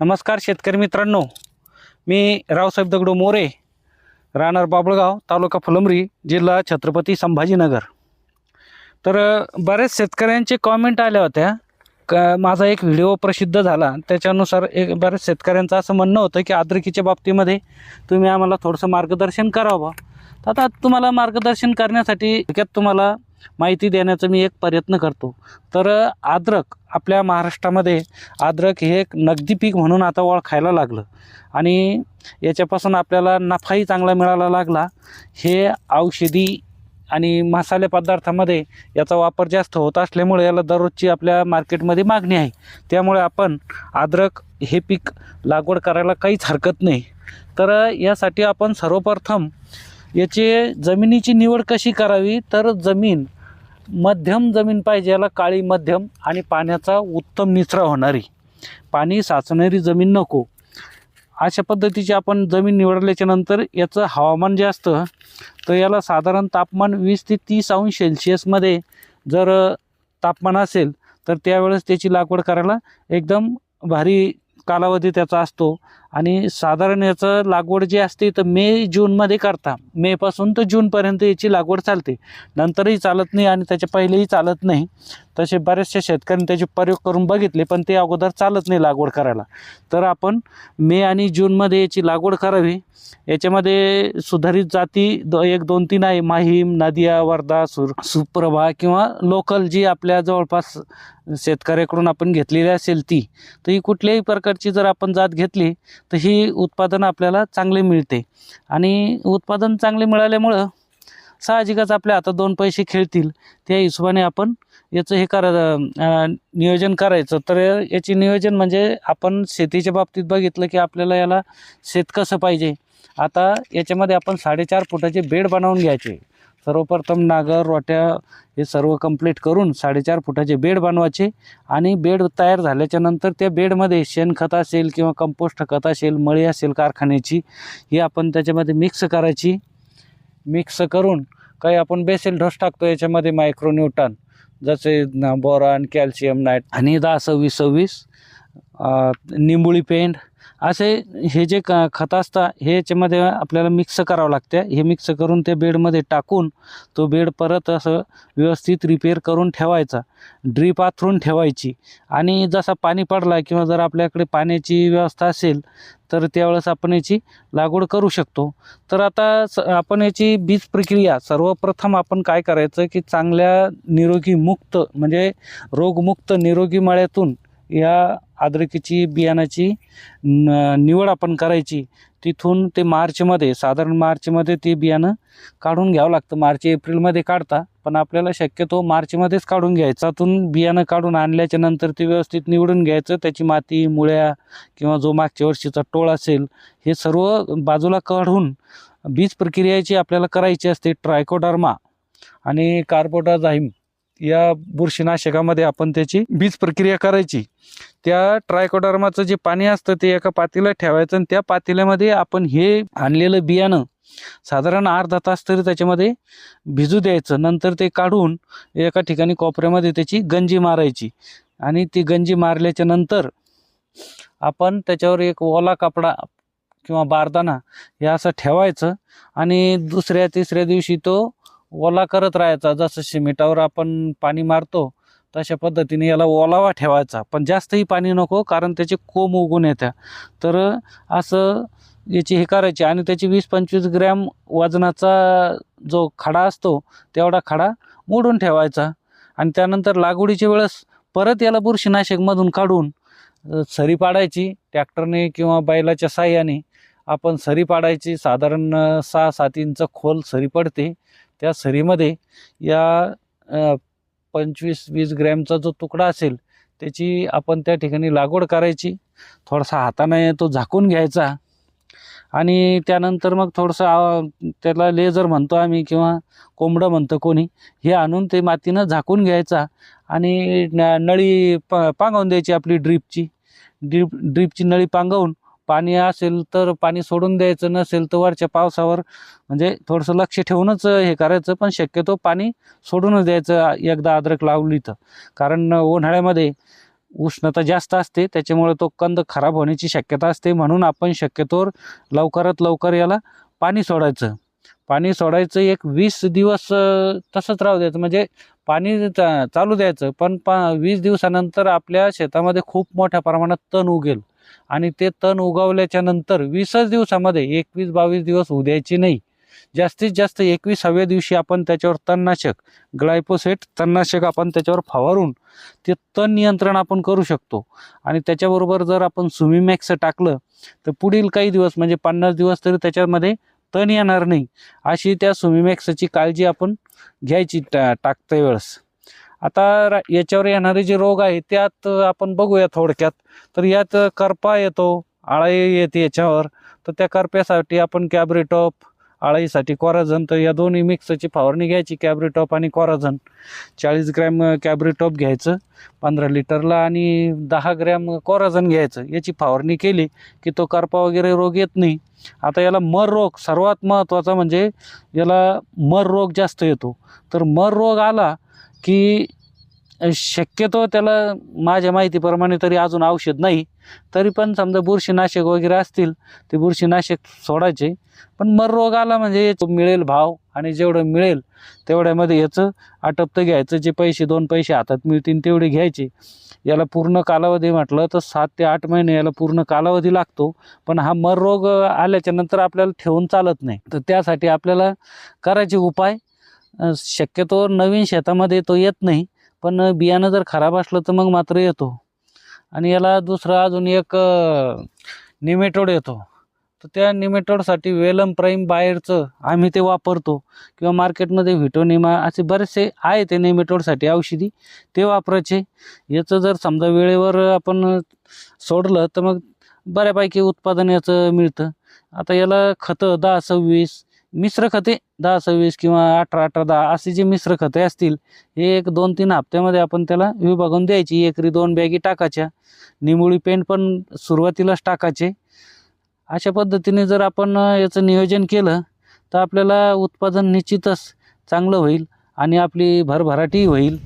नमस्कार शेतकरी मित्रांनो. मी रावसाहेब दगडो मोरे राहणार बाबळगाव तालुका फुलंब्री जिल्हा छत्रपती संभाजीनगर. तर बऱ्याच शेतकऱ्यांचे कॉमेंट आल्या होत्या. क माझा एक व्हिडिओ प्रसिद्ध झाला. त्याच्यानुसार एक बऱ्याच शेतकऱ्यांचं असं म्हणणं होतं की आद्रकीच्या बाबतीमध्ये तुम्ही आम्हाला थोडंसं मार्गदर्शन करावं. तर आता तुम्हाला मार्गदर्शन करण्यासाठी थोडक्यात तुम्हाला माहिती देण्याचा मी एक प्रयत्न करतो. तर अद्रक आपल्या महाराष्ट्रामध्ये अद्रक हे एक नगदी पीक म्हणून आता ओळखायला लागलं. आणि याच्यापासून आपल्याला नफाही चांगला मिळायला लागला. हे औषधी आणि मसाले पदार्थामध्ये याचा वापर जास्त होत असल्यामुळे याला दररोजची आपल्या मार्केटमध्ये मागणी आहे. त्यामुळे आपण अद्रक हे पीक लागवड करायला काहीच हरकत नाही. तर यासाठी आपण सर्वप्रथम याची जमिनीची निवड कशी करावी? तर जमीन मध्यम जमीन पाहिजे याला काळी मध्यम आणि पाण्याचा उत्तम निचरा होणारी. पाणी साचणारी जमीन नको. अशा पद्धतीची आपण जमीन निवडल्याच्या नंतर याचं हवामान जे असतं तर याला साधारण तापमान वीस ते तीस अंश सेल्सिअसमध्ये जर तापमान असेल तर त्यावेळेस त्याची लागवड करायला एकदम भारी कालावधी त्याचा असतो. आणि साधारण याचं लागवड जी असते तर मे जूनमध्ये करता. मेपासून तर जूनपर्यंत याची लागवड चालते. नंतरही चालत नाही आणि त्याच्या पहिलेही चालत नाही. तसे बऱ्याचशा शेतकऱ्यांनी त्याचे प्रयोग करून बघितले पण ते अगोदर चालत नाही लागवड करायला. तर आपण मे आणि जूनमध्ये याची लागवड करावी. याच्यामध्ये सुधारित जाती दो एक दोन तीन आहे. माहीम नदिया वर्धा सुर सुप्रभा किंवा लोकल जी आपल्या जवळपास शेतकऱ्याकडून आपण घेतलेली असेल ती तर ही कुठल्याही प्रकारची जर आपण जात घेतली तर ही उत्पादन आपल्याला चांगले मिळते. आणि उत्पादन चांगले मिळाल्यामुळं साहजिकच आपल्या आता दोन पैसे खेळतील. त्या हिशोबाने आपण याचं हे करा नियोजन करायचं. तर याची नियोजन म्हणजे आपण शेतीच्या बाबतीत बघितलं की आपल्याला याला शेत कसं पाहिजे? आता याच्यामध्ये आपण साडेचार फुटाचे बेड बनवून घ्यायचे. सर्वप्रथम नागर रोट्या हे सर्व कंप्लीट करून साडेचार फुटाचे बेड बनवायचे आणि बेड तयार झाल्याच्यानंतर त्या बेडमध्ये शेणखत असेल किंवा कंपोस्ट खत असेल मळी असेल कारखान्याची ही आपण त्याच्यामध्ये मिक्स करायची. मिक्स करून काही आपण बेसेल ढोस टाकतो याच्यामध्ये मायक्रोन्यूटन जसे बोरॉन बोरान कॅल्शियम नाईट आणि दहा सव्वीस सव्वीस निंबुळी पेंड असे हे जे क खतं असतात हे याच्यामध्ये आपल्याला मिक्स करावं लागतं. हे मिक्स करून त्या बेडमध्ये टाकून तो बेड परत असं व्यवस्थित रिपेअर करून ठेवायचा. ड्रीप आथरून ठेवायची. आणि जसा पाणी पडला किंवा जर आपल्याकडे पाण्याची व्यवस्था असेल तर त्यावेळेस आपण याची लागवड करू शकतो. तर आता स आपण याची बीज प्रक्रिया सर्वप्रथम आपण काय करायचं की चांगल्या निरोगी मुक्त म्हणजे रोगमुक्त निरोगी मळ्यातून या अद्रकीची बियाणाची न निवड आपण करायची तिथून ते मार्चमध्ये साधारण मार्चमध्ये ते बियाणं काढून घ्यावं लागतं. मार्च एप्रिलमध्ये काढता पण आपल्याला शक्यतो मार्चमध्येच काढून घ्यायचातून त्यातून बियाणं काढून आणल्याच्या नंतर ते व्यवस्थित निवडून घ्यायचं. त्याची माती मुळ्या किंवा जो मागच्या वर्षीचा टोळ असेल हे सर्व बाजूला काढून बीज प्रक्रियाची आपल्याला करायची असते ट्रायकोडर्मा आणि कार्बोडाझाईम या बुरशीनाशकामध्ये आपण त्याची बीज प्रक्रिया करायची. त्या ट्रायकोडर्माचं जे पाणी असतं ते एका पातेल्यात ठेवायचं आणि त्या पातेल्यामध्ये आपण हे आणलेलं बियाणं साधारण अर्धा तास तरी त्याच्यामध्ये भिजू द्यायचं. नंतर ते काढून एका ठिकाणी कोपऱ्यामध्ये त्याची गंजी मारायची. आणि ती गंजी मारल्याच्या नंतर आपण त्याच्यावर एक ओला कपडा किंवा बारदाना हे असं ठेवायचं आणि दुसऱ्या तिसऱ्या दिवशी तो ओला करत राहायचा. जसं सिमेंटावर आपण पाणी मारतो तशा पद्धतीने याला ओलावा ठेवायचा. पण जास्तही पाणी नको कारण त्याचे कोंब उगून येत्या. तर असं याची हे करायची आणि त्याची वीस पंचवीस ग्रॅम वजनाचा जो खडा असतो तेवढा खडा मोडून ठेवायचा. आणि त्यानंतर लागवडीच्या वेळेस परत याला बुरशीनाशकमधून काढून सरी पाडायची ट्रॅक्टरने किंवा बैलाच्या साह्याने. आपण सरी पाडायची साधारण सहा सात इंच खोल सरी पडते. त्या सरीमध्ये या पंचवीस वीस ग्रॅमचा जो तुकडा असेल त्याची आपण त्या ठिकाणी लागवड करायची. थोडासा हाताने तो झाकून घ्यायचा. आणि त्यानंतर मग थोडंसं त्याला लेझर म्हणतो आम्ही किंवा कोंबडं म्हणतो कोणी हे आणून ते मातीनं झाकून घ्यायचा. आणि न नळी प पांगवून द्यायची आपली ड्रीपची. ड्रीप ड्रीपची नळी पांगवून पाणी असेल तर पाणी सोडून द्यायचं नसेल तर वरच्या पावसावर म्हणजे थोडंसं लक्ष ठेवूनच हे करायचं. पण शक्यतो पाणी सोडूनच द्यायचं एकदा अद्रक लावली तर. कारण उन्हाळ्यामध्ये उष्णता जास्त असते त्याच्यामुळे तो कंद खराब होण्याची शक्यता असते. म्हणून आपण शक्यतोवर लवकरात लवकर याला पाणी सोडायचं. पाणी सोडायचं एक वीस दिवस तसंच राहू द्यायचं. म्हणजे पाणी चा- चालू द्यायचं. पण पा वीस दिवसानंतर आपल्या शेतामध्ये खूप मोठ्या प्रमाणात तण उगेल. आणि ते तण उगवल्याच्या नंतर वीसच दिवसामध्ये एकवीस बावीस दिवस उद्यायची नाही. जास्तीत जास्त एकविसाव्या दिवशी आपण त्याच्यावर तणनाशक ग्लायपोसेट तणनाशक आपण त्याच्यावर फवारून ते तण नियंत्रण आपण करू शकतो. आणि त्याच्याबरोबर जर आपण सुमिमॅक्स टाकलं तर पुढील काही दिवस म्हणजे पन्नास दिवस तरी त्याच्यामध्ये तण येणार नाही. अशी त्या सुमिमॅक्सची काळजी आपण घ्यायची टा टाकता वेळेस. आता याच्यावर येणारे जे रोग आहे त्यात आपण बघूया थोडक्यात. तर यात करपा येतो आळाई येते याच्यावर. तर त्या करप्यासाठी आपण कॅब्रिटॉप आळाईसाठी कोराझन. तर या दोन्ही मिक्सची फवारणी घ्यायची कॅब्रिटॉप आणि कोराझन. चाळीस ग्रॅम कॅब्रिटॉप घ्यायचं पंधरा लिटरला आणि दहा ग्रॅम कोराझन घ्यायचं. याची फवारणी केली की तो करपा वगैरे रोग येत नाही. आता याला मर रोग सर्वात महत्त्वाचा म्हणजे याला मर रोग जास्त येतो. तर मर रोग आला की शक्यतो त्याला माझ्या माहितीप्रमाणे तरी अजून औषध नाही. तरी पण समजा बुरशीनाशक वगैरे असतील ते बुरशीनाशक सोडायचे. पण मर रोग आला म्हणजे याचं मिळेल भाव आणि जेवढं मिळेल तेवढ्यामध्ये याचं आटपतं घ्यायचं. जे पैसे दोन पैसे हातात मिळतील तेवढे घ्यायचे. याला पूर्ण कालावधी म्हटलं तर सात ते आठ महिने याला पूर्ण कालावधी लागतो. पण हा मर रोग आल्याच्यानंतर आपल्याला ठेवून चालत नाही. तर त्यासाठी आपल्याला करायचे उपाय शक्यतो नवीन शेतामध्ये तो येत नाही पण बियाणं जर खराब असलं तर मग मात्र येतो. आणि याला दुसरा अजून एक निमेटोड येतो. तर त्या निमेटोडसाठी वेलम प्राईम बाहेरचं आम्ही ते वापरतो किंवा मार्केटमध्ये व्हिटोनिमा असे बरेचसे आहे ते निमेटोडसाठी औषधी ते वापरायचे. याचं जर समजा वेळेवर आपण सोडलं तर मग बऱ्यापैकी उत्पादन याचं मिळतं. आता याला खतं दहा सव्वीस मिश्र खते दहा सव्वीस किंवा अठरा अठरा दहा असे जे मिश्र खते असतील हे एक दोन तीन हप्त्यामध्ये आपण त्याला विभागून द्यायची. एकरी दोन बॅगी टाकायच्या. निमुळी पेंट पण सुरुवातीलाच टाकायचे. अशा पद्धतीने जर आपण याचं नियोजन केलं तर आपल्याला उत्पादन निश्चितच चांगलं होईल आणि आपली भरभराटी होईल.